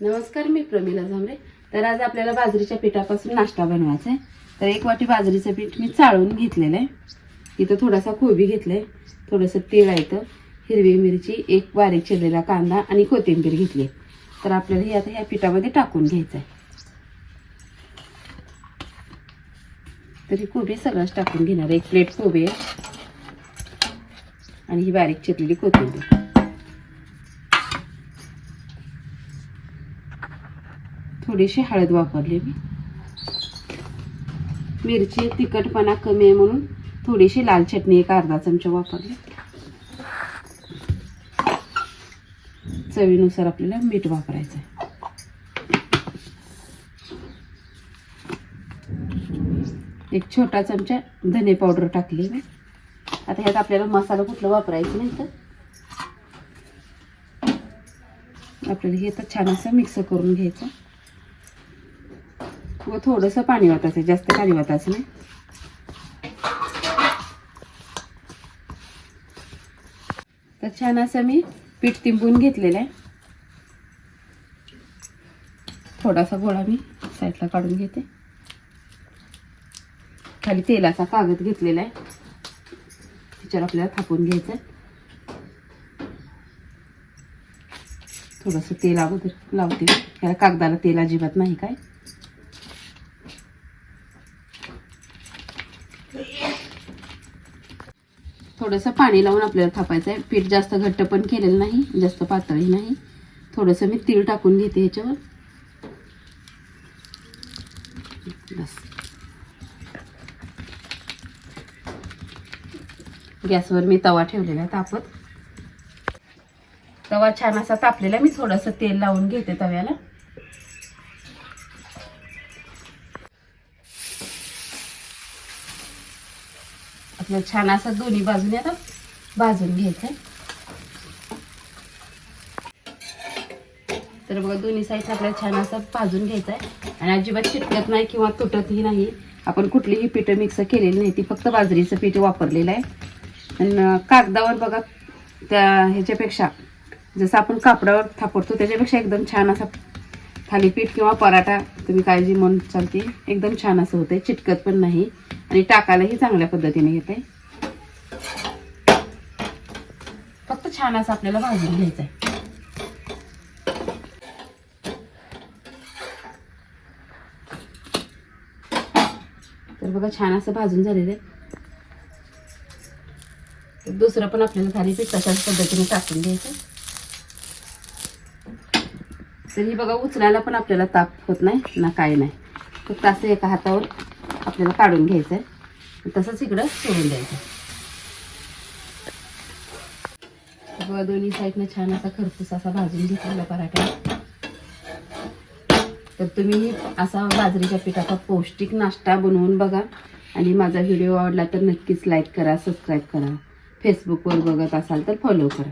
नमस्कार मी प्रमिला झांबरे. तर आज आपल्याला बाजरीच्या पिठापासून नाश्ता बनवायचा आहे. तर एक वाटी बाजरीचं पीठ मी चाळून घेतलेलं आहे. इथं थोडासा कोबी आहे थोडंसं तेल आहे इथं. हिरवी मिरची एक बारीक चिरलेला कांदा आणि कोथिंबीर घेतली तर आपल्याला हे आता ह्या पिठामध्ये टाकून घ्यायचं आहे. तर ही कोबी सगळंच टाकून घेणार एक प्लेट कोबी आहे. आणि ही बारीक चिरलेली कोथिंबीर. थोडीशी हळद वापरली मी. मिरची तिखटपणा कमी आहे म्हणून थोडीशी लाल चटणी एक अर्धा चमचा वापरली. चवीनुसार आपल्याला मीठ वापरायचं आहे एक छोटा चमचा धने पावडर टाकली मी. आता ह्यात आपल्याला मसाला कुठला वापरायचं नाही तर. आपल्याला हे तर छान असं मिक्स करून घ्यायचं. व थोडंसं पाणी वाटायचं जास्त पाणी वाटायचं नाही. तर छान असं मी पीठ तिंबून घेतलेलं आहे. थोडासा गोळा मी साईडला काढून घेते. खाली तेलाचा कागद घेतलेला आहे. त्याच्यावर आपल्याला थापून घ्यायचं आहे. थोडंसं तेल अगोदर लावते याला कागदाला तेल अजिबात नाही काय. थोडंसं पाणी लावून आपल्याला थापायचं आहे पीठ जास्त घट्ट पण केलेलं नाही जास्त पातळही नाही. थोडंसं मी तीळ टाकून घेते ह्याच्यावर. बस. गॅसवर मी तवा ठेवलेला आहे तापत. तवा छान असा तापलेला मी थोडंसं तेल लावून घेते तव्याला. आपलं छान असं दोन्ही बाजूने आता भाजून घ्यायचं तर बघा दोन्ही साईड आपल्याला छान असं भाजून घ्यायचं आहे आणि अजिबात चिटकत नाही किंवा तुटतही नाही. आपण कुठलीही पिठं मिक्स केलेली नाही ती फक्त बाजरीचं पीठ वापरलेलं आहे. आणि कागदावर बघा त्या ह्याच्यापेक्षा जसं आपण कापडावर थापडतो त्याच्यापेक्षा एकदम छान असा थालीपीठ किंवा पराठा तुम्ही काळजी म्हणून चालते. एकदम छान असं होतं चिटकत पण नाही. आणि टाकायलाही चांगल्या पद्धतीने येत आहे फक्त छान असं आपल्याला भाजून घ्यायचं आहे तर बघा छान असं भाजून झालेलं आहे. दुसरं पण आपल्याला थालीपीठ तशाच पद्धतीने टाकून घ्यायचं तर ही बघा उचलायला पण आपल्याला ताप होत नाही ना काय नाही. फक्त असं एका हातावर आपल्याला काढून घ्यायचं आहे तसंच इकडं सोडून द्यायचं. बघा दोन्ही साईडनं छान असा खरपूस असा भाजून घेतलेला पराठा. तर तुम्ही असा बाजरीच्या पिठाचा पौष्टिक नाश्ता बनवून बघा. आणि माझा व्हिडिओ आवडला तर नक्कीच लाईक करा सबस्क्राईब करा. फेसबुकवर बघत असाल तर फॉलो करा.